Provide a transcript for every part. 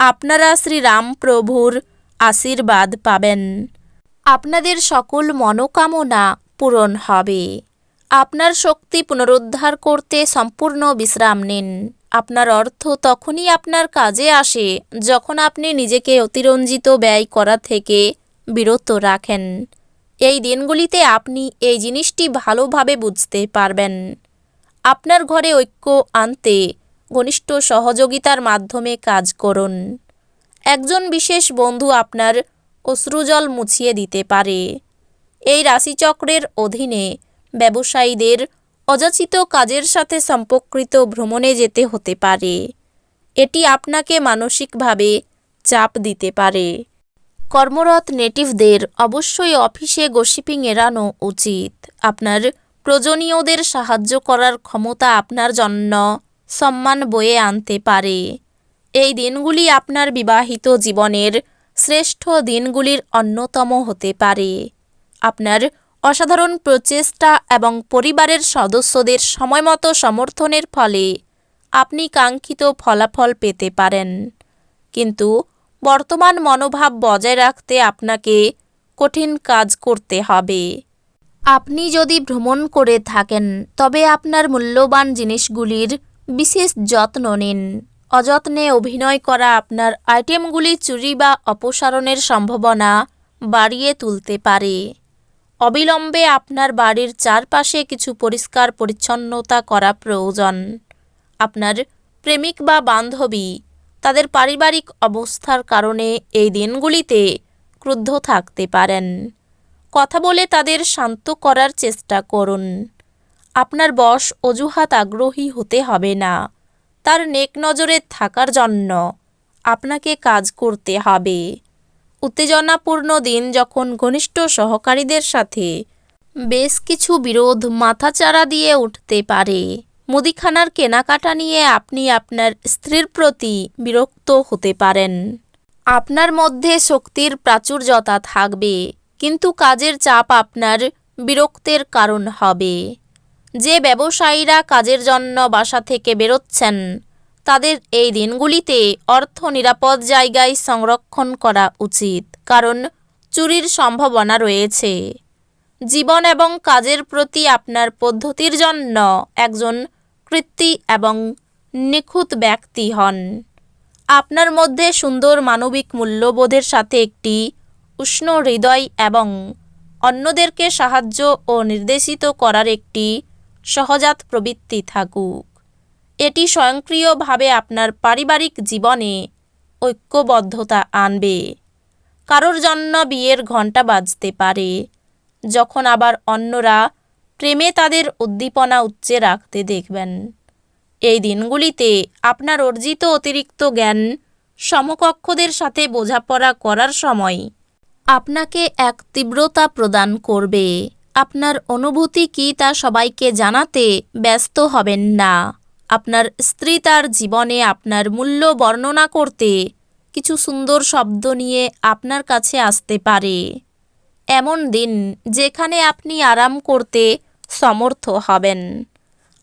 আপনারা শ্রীরামপ্রভুর আশীর্বাদ পাবেন। আপনাদের সকল মনোকামনা পূরণ হবে। আপনার শক্তি পুনরুদ্ধার করতে সম্পূর্ণ বিশ্রাম নিন। আপনার অর্থ তখনই আপনার কাজে আসে যখন আপনি নিজেকে অতিরঞ্জিত ব্যয় করা থেকে বিরত রাখেন। এই দিনগুলিতে আপনি এই জিনিসটি ভালোভাবে বুঝতে পারবেন। আপনার ঘরে ঐক্য আনতে ঘনিষ্ঠ সহযোগিতার মাধ্যমে কাজ করুন। একজন বিশেষ বন্ধু আপনার অশ্রুজল মুছিয়ে দিতে পারে। এই রাশিচক্রের অধীনে ব্যবসায়ীদের অযাচিত কাজের সাথে সম্পর্কিত ভ্রমণে যেতে হতে পারে। এটি আপনাকে মানসিকভাবে চাপ দিতে পারে। কর্মরত নেটিভদের অবশ্যই অফিসে গসিপিং এড়ানো উচিত। আপনার প্রয়োজনীয়দের সাহায্য করার ক্ষমতা আপনার জন্য। সম্মান বয়ে আনতে পারে। এই দিনগুলি আপনার বিবাহিত জীবনের শ্রেষ্ঠ দিনগুলির অন্যতম হতে পারে। আপনার অসাধারণ প্রচেষ্টা এবং পরিবারের সদস্যদের সময়মতো সমর্থনের ফলে আপনি কাঙ্ক্ষিত ফলাফল পেতে পারেন। কিন্তু বর্তমান মনোভাব বজায় রাখতে আপনাকে কঠিন কাজ করতে হবে। আপনি যদি ভ্রমণ করে থাকেন, তবে আপনার মূল্যবান জিনিসগুলির বিশেষ যত্ন নিন। অযত্নে অভিনয় করা আপনার আইটেমগুলি চুরি বা অপসারণের সম্ভাবনা বাড়িয়ে তুলতে পারে। অবিলম্বে আপনার বাড়ির চারপাশে কিছু পরিষ্কার পরিচ্ছন্নতা করা প্রয়োজন। আপনার প্রেমিক বা বান্ধবী তাদের পারিবারিক অবস্থার কারণে এই দিনগুলিতে ক্রুদ্ধ থাকতে পারেন। কথা বলে তাদের শান্ত করার চেষ্টা করুন। আপনার বস অজুহাত আগ্রহী হতে হবে না। তার নেক নজরে থাকার জন্য আপনাকে কাজ করতে হবে। উত্তেজনাপূর্ণ দিন যখন ঘনিষ্ঠ সহকারীদের সাথে বেশ কিছু বিরোধ মাথাচাড়া দিয়ে উঠতে পারে, মুদিখানার কেনাকাটা নিয়ে আপনি আপনার স্ত্রীর প্রতি বিরক্ত হতে পারেন। আপনার মধ্যে শক্তির প্রাচুর্যতা থাকবে, কিন্তু কাজের চাপ আপনার বিরক্তের কারণ হবে। যে ব্যবসায়ীরা কাজের জন্য বাসা থেকে বেরোচ্ছেন, তাদের এই দিনগুলিতে অর্থ নিরাপদ জায়গায় সংরক্ষণ করা উচিত, কারণ চুরির সম্ভাবনা রয়েছে। জীবন এবং কাজের প্রতি আপনার পদ্ধতির জন্য একজন কৃত্তি এবং নিখুঁত ব্যক্তি হন। আপনার মধ্যে সুন্দর মানবিক মূল্যবোধের সাথে একটি উষ্ণ হৃদয় এবং অন্যদেরকে সাহায্য ও নির্দেশিত করার একটি সহজাত প্রবৃত্তি থাকুক। এটি স্বয়ংক্রিয়ভাবে আপনার পারিবারিক জীবনে ঐক্যবদ্ধতা আনবে। কারোর জন্য বিয়ের ঘণ্টা বাজতে পারে, যখন আবার অন্যরা প্রেমে তাদের উদ্দীপনা উচ্চে রাখতে দেখবেন। এই দিনগুলিতে আপনার অর্জিত অতিরিক্ত জ্ঞান সমকক্ষদের সাথে বোঝাপড়া করার সময় আপনাকে এক তীব্রতা প্রদান করবে। আপনার অনুভূতি কি তা সবাইকে জানাতে ব্যস্ত হবেন না। আপনার স্ত্রী তার জীবনে আপনার মূল্য বর্ণনা করতে কিছু সুন্দর শব্দ নিয়ে আপনার কাছে আসতে পারে। এমন দিন যেখানে আপনি আরাম করতে সমর্থ হবেন।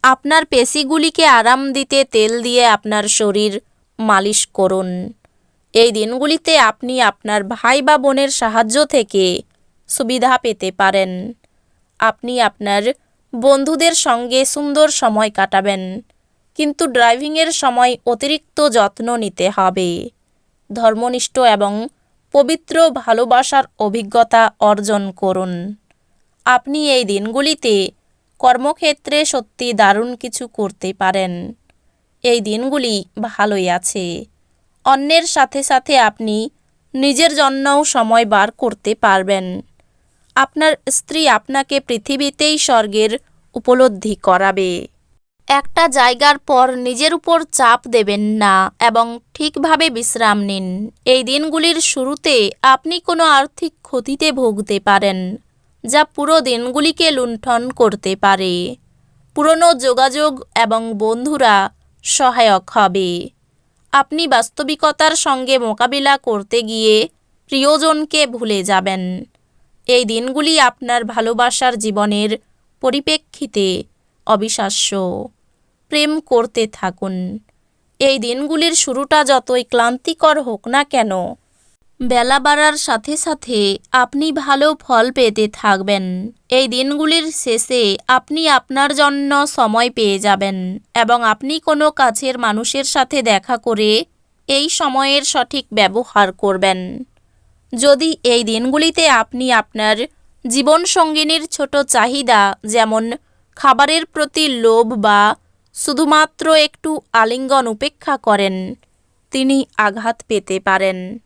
আপনার পেশিগুলিকে আরাম দিতে তেল দিয়ে আপনার শরীর মালিশ করুন। এই দিনগুলিতে আপনি আপনার ভাই বা বোনের সাহায্য থেকে সুবিধা পেতে পারেন। আপনি আপনার বন্ধুদের সঙ্গে সুন্দর সময় কাটাবেন। কিন্তু ড্রাইভিংয়ের সময় অতিরিক্ত যত্ন নিতে হবে। ধর্মনিষ্ঠ এবং পবিত্র ভালোবাসার অভিজ্ঞতা অর্জন করুন। আপনি এই দিনগুলিতে কর্মক্ষেত্রে সত্যি দারুণ কিছু করতে পারেন। এই দিনগুলি ভালোই আছে। অন্যের সাথে সাথে আপনি নিজের জন্যও সময় বার করতে পারবেন। আপনার স্ত্রী আপনাকে পৃথিবীতেই স্বর্গের উপলব্ধি করাবে। একটা জায়গার পর নিজের উপর চাপ দেবেন না এবং ঠিকভাবে বিশ্রাম নিন। এই দিনগুলির শুরুতে আপনি কোনো আর্থিক ক্ষতিতে ভুগতে পারেন, যা পুরো দিনগুলিকে লুণ্ঠন করতে পারে। পুরনো যোগাযোগ এবং বন্ধুরা সহায়ক হবে। আপনি বাস্তবিকতার সঙ্গে মোকাবিলা করতে গিয়ে প্রিয়জনকে ভুলে যাবেন। এই দিনগুলি আপনার ভালোবাসার জীবনের পরিপ্রেক্ষিতে অবিশ্বাস্য। প্রেম করতে থাকুন। এই দিনগুলির শুরুটা যতই ক্লান্তিকর হোক না কেন, বেলা বাড়ার সাথে সাথে আপনি ভালো ফল পেতে থাকবেন। এই দিনগুলির শেষে আপনি আপনার জন্য সময় পেয়ে যাবেন এবং আপনি কোনো কাছের মানুষের সাথে দেখা করে এই সময়ের সঠিক ব্যবহার করবেন। যদি এই দিনগুলিতে আপনি আপনার জীবনসঙ্গিনীর ছোট চাহিদা যেমন খাবারের প্রতি লোভ বা শুধুমাত্র একটু আলিঙ্গন উপেক্ষা করেন, তিনি আঘাত পেতে পারেন।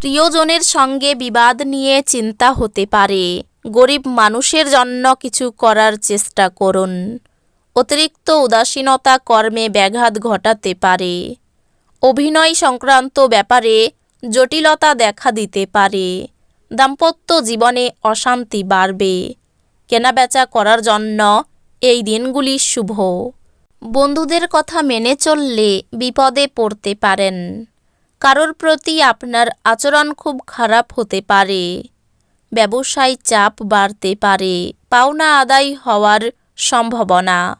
প্রিয়জনের সঙ্গে বিবাদ নিয়ে চিন্তা হতে পারে। গরিব মানুষের জন্য কিছু করার চেষ্টা করুন। অতিরিক্ত উদাসীনতা কর্মে ব্যাঘাত ঘটাতে পারে। অভিনয় সংক্রান্ত ব্যাপারে জটিলতা দেখা দিতে পারে। দাম্পত্য জীবনে অশান্তি বাড়বে। কেনাবেচা করার জন্য এই দিনগুলি শুভ। বন্ধুদের কথা মেনে চললে বিপদে পড়তে পারেন। কারোর প্রতি আপনার আচরণ খুব খারাপ হতে পারে। ব্যবসায় চাপ বাড়তে পারে। পাওনা আদায় হওয়ার সম্ভাবনা।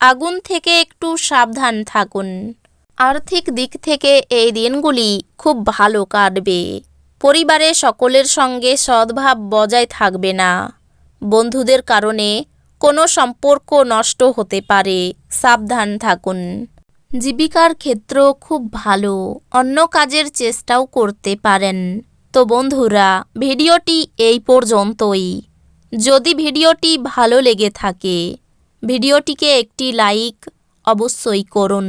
আগুন থেকে একটু সাবধান থাকুন। আর্থিক দিক থেকে এই দিনগুলি খুব ভালো কাটবে। পরিবারে সকলের সঙ্গে সদ্ভাব বজায় থাকবে না। বন্ধুদের কারণে কোনো সম্পর্ক নষ্ট হতে পারে। সাবধান থাকুন। জীবিকার ক্ষেত্র খুব ভালো। অন্য কাজের চেষ্টাও করতে পারেন। তো বন্ধুরা, ভিডিওটি এই পর্যন্তই। যদি ভিডিওটি ভালো লেগে থাকে, ভিডিওটিকে একটি লাইক অবশ্যই করুন।